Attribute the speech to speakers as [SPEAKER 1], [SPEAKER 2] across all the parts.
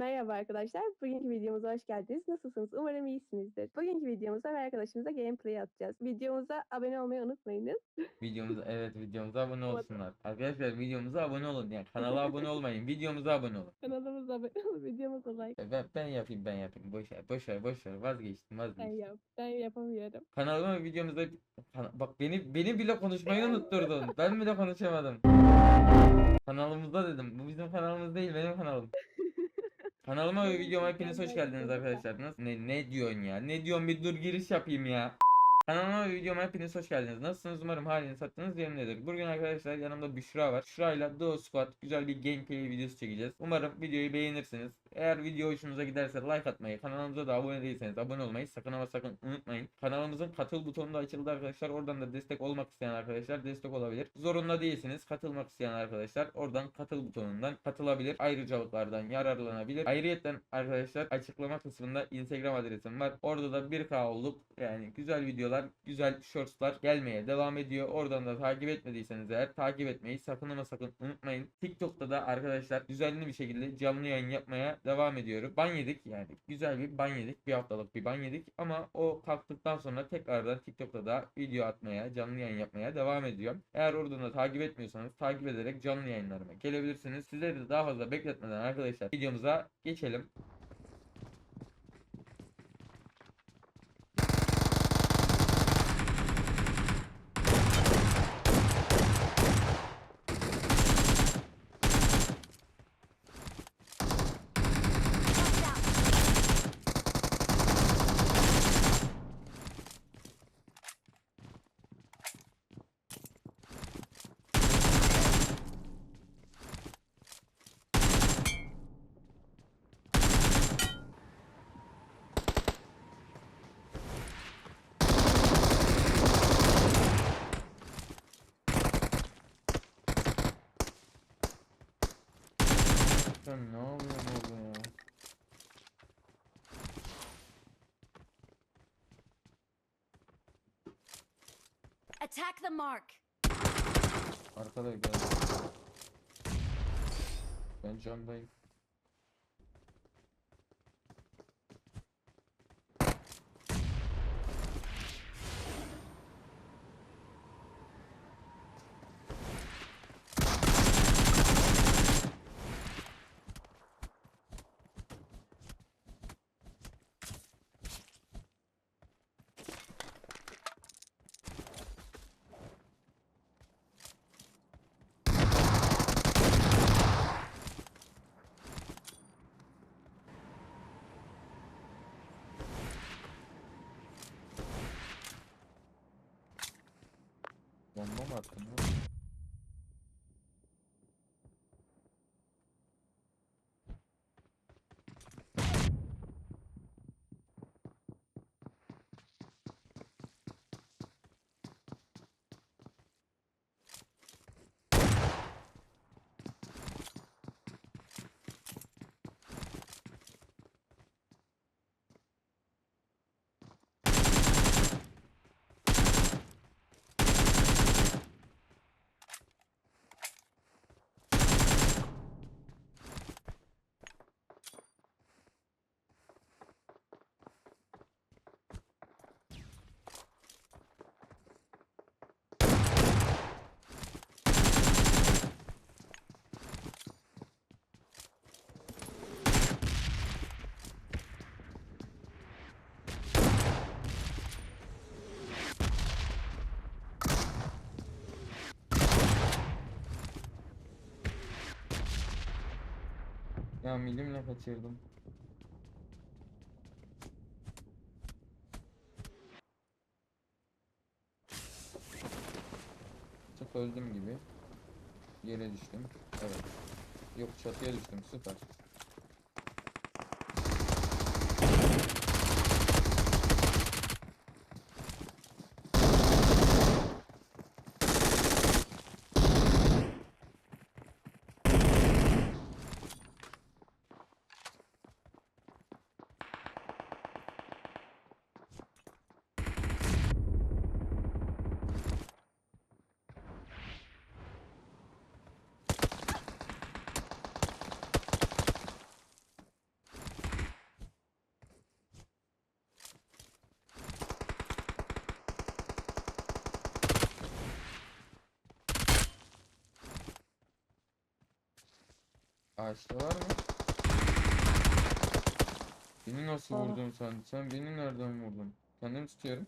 [SPEAKER 1] Merhaba arkadaşlar. Bugünkü videomuza hoş geldiniz. Nasılsınız? Umarım iyisinizdir. Bugünkü videomuzda bir arkadaşımıza gameplay atacağız. Videomuza abone olmayı unutmayınız.
[SPEAKER 2] Videomuza evet videomuza abone olsunlar. Arkadaşlar videomuza abone olun yani kanala abone olmayın videomuza abone olun.
[SPEAKER 1] Kanalımıza abone olun. Videomuza like.
[SPEAKER 2] E, Ben, ben yapayım ben yapayım boş ver boş ver boş ver vazgeçtim
[SPEAKER 1] Ben
[SPEAKER 2] vazgeçtim.
[SPEAKER 1] yap. Ben yapamıyorum.
[SPEAKER 2] Kanalıma ve videomuza bak beni beni bile konuşmayı unutturdun. Ben bile konuşamadım. Kanalımızda dedim. Bu bizim kanalımız değil benim kanalım. Kanalıma ve videoma hepiniz hoş geldiniz arkadaşlar. Nasıl ne ne diyorsun ya? Ne diyorsun bir dur giriş yapayım ya. Kanalıma ve videoma hepiniz hoş geldiniz. Nasılsınız? Umarım haliniz hattınız yerindedir. Bugün arkadaşlar yanımda Büşra var. Büşra ile Duo Squad güzel bir gameplay videosu çekeceğiz. Umarım videoyu beğenirsiniz. Eğer video hoşunuza giderse like atmayı, kanalımıza da abone değilseniz abone olmayı sakın ama sakın unutmayın. Kanalımızın katıl butonu da açıldı arkadaşlar. Oradan da destek olmak isteyen arkadaşlar destek olabilir. Zorunda değilsiniz. Katılmak isteyen arkadaşlar oradan katıl butonundan katılabilir. Ayrıcalıklardan yararlanabilir. Ayrıyeten arkadaşlar açıklama kısmında Instagram adresim var. Orada da 1K olduk. Yani güzel videolar, güzel shortslar gelmeye devam ediyor. Oradan da takip etmediyseniz eğer takip etmeyi sakın ama sakın unutmayın. TikTok'ta da arkadaşlar düzenli bir şekilde canlı yayın yapmaya devam ediyorum. Ban yedik yani. Güzel bir ban yedik. Bir haftalık bir ban yedik. Ama o kalktıktan sonra tekrardan TikTok'ta da video atmaya, canlı yayın yapmaya devam ediyorum. Eğer oradan da takip etmiyorsanız takip ederek canlı yayınlarıma gelebilirsiniz. Sizleri de daha fazla bekletmeden arkadaşlar videomuza geçelim. Sen ne yapıyorsun orada ya?
[SPEAKER 3] Attack the mark.
[SPEAKER 2] Arkada geldi. Ben camdayım. Bomba mı attın Ya milimle kaçırdım. Çok öldüm gibi. Yere düştüm. Evet. Yok çatıya düştüm. Süper. Ağaçta var mı? Beni nasıl
[SPEAKER 1] Aa.
[SPEAKER 2] vurdun sen? Sen beni nereden vurdun? Kendimi tutuyorum.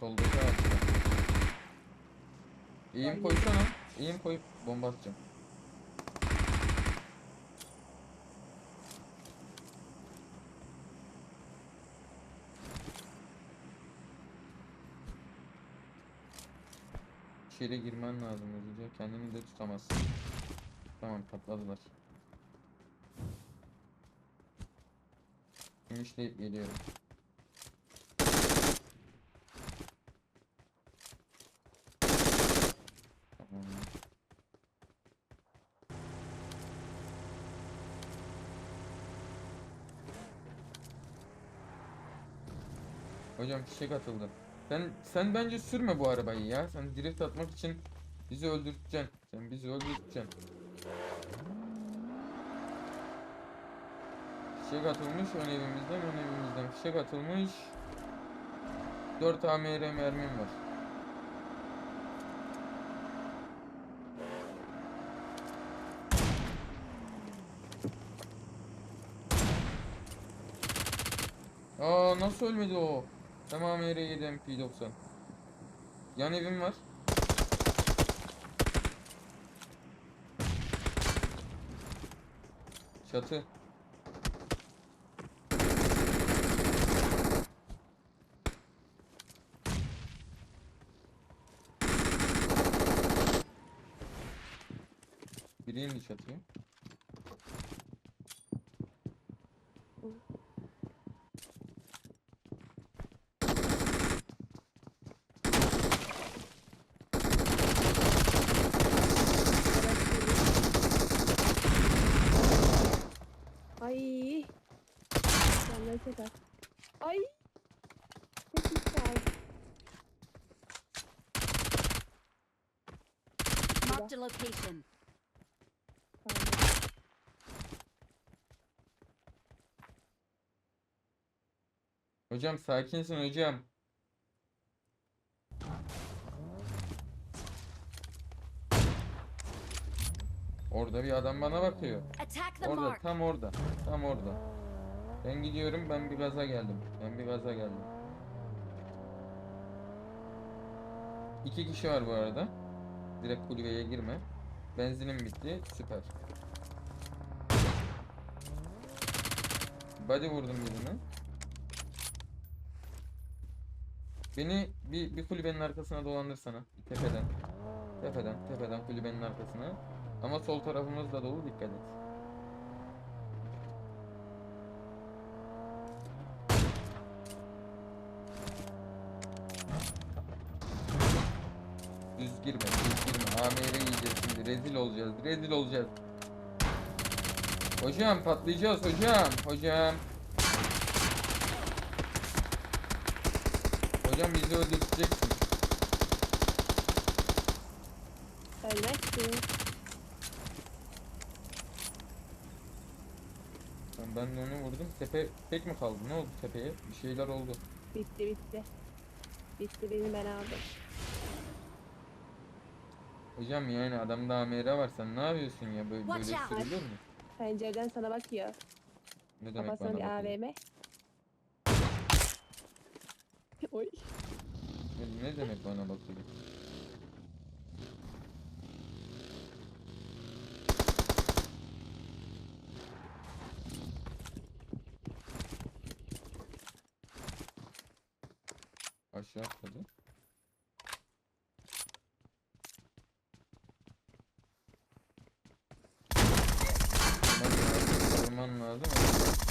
[SPEAKER 2] Soldaki ağaçta.
[SPEAKER 1] Ay.
[SPEAKER 2] koysana. Eğim koyup bomba atacağım. İçeri girmen lazım hızlıca. Kendini de tutamazsın. Tamam patladılar. Finişleyip geliyorum. Hocam fişek atıldı. Sen sen bence sürme bu arabayı ya. Sen drift atmak için bizi öldürteceksin. Sen bizi öldürteceksin. Fişek atılmış ön evimizden ön evimizden fişek atılmış. 4 AMR mermim var. Aa nasıl ölmedi o? Tamam AMR7 MP90. Yan evim var. Çatı. Biri indi çatıya.
[SPEAKER 1] Ay. Canları çok az. Ay. Çok güzel.
[SPEAKER 3] Marked a location.
[SPEAKER 2] Hocam sakinsin hocam. Orada bir adam bana bakıyor. Orada, tam orada. Tam orada. Ben gidiyorum, ben bir gaza geldim. Ben bir gaza geldim. İki kişi var bu arada. Direkt kulübeye girme. Benzinim bitti. Süper. Body vurdum birine. Beni bir, bir kulübenin arkasına dolandırsana. Tepeden. Tepeden, tepeden kulübenin arkasına. Ama sol tarafımız da dolu dikkat et. Girme, düz girme. AMR yiyeceğiz şimdi. Rezil olacağız, rezil olacağız. Hocam patlayacağız hocam. Hocam. Hocam bizi öldüreceksin.
[SPEAKER 1] Ölmezsin.
[SPEAKER 2] Ben, ben de onu vurdum. Tepe tek mi kaldı? Ne oldu tepeye? Bir şeyler oldu.
[SPEAKER 1] Bitti bitti. Bitti beni ben aldım.
[SPEAKER 2] Hocam yani adamda AMR var. Sen ne yapıyorsun ya? Böyle, böyle
[SPEAKER 3] Watch out.
[SPEAKER 2] sürülür mü?
[SPEAKER 1] Pencereden sana bakıyor.
[SPEAKER 2] Ne demek
[SPEAKER 1] Kafasına
[SPEAKER 2] bana
[SPEAKER 1] bir
[SPEAKER 2] bakıyor?
[SPEAKER 1] AVM. Oy.
[SPEAKER 2] Ne, ne demek bana bakıyor? Aşağı atladı. Vurman lazım, vurman lazım.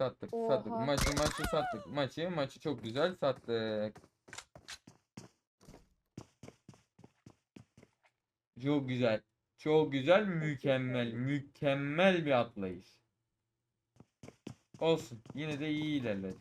[SPEAKER 2] Sattık, sattık.
[SPEAKER 1] Oha.
[SPEAKER 2] Maçı, maçı sattık. Maçı, maçı çok güzel sattık. Çok güzel. Çok güzel, mükemmel, mükemmel bir atlayış. Olsun. Yine de iyi ilerledik.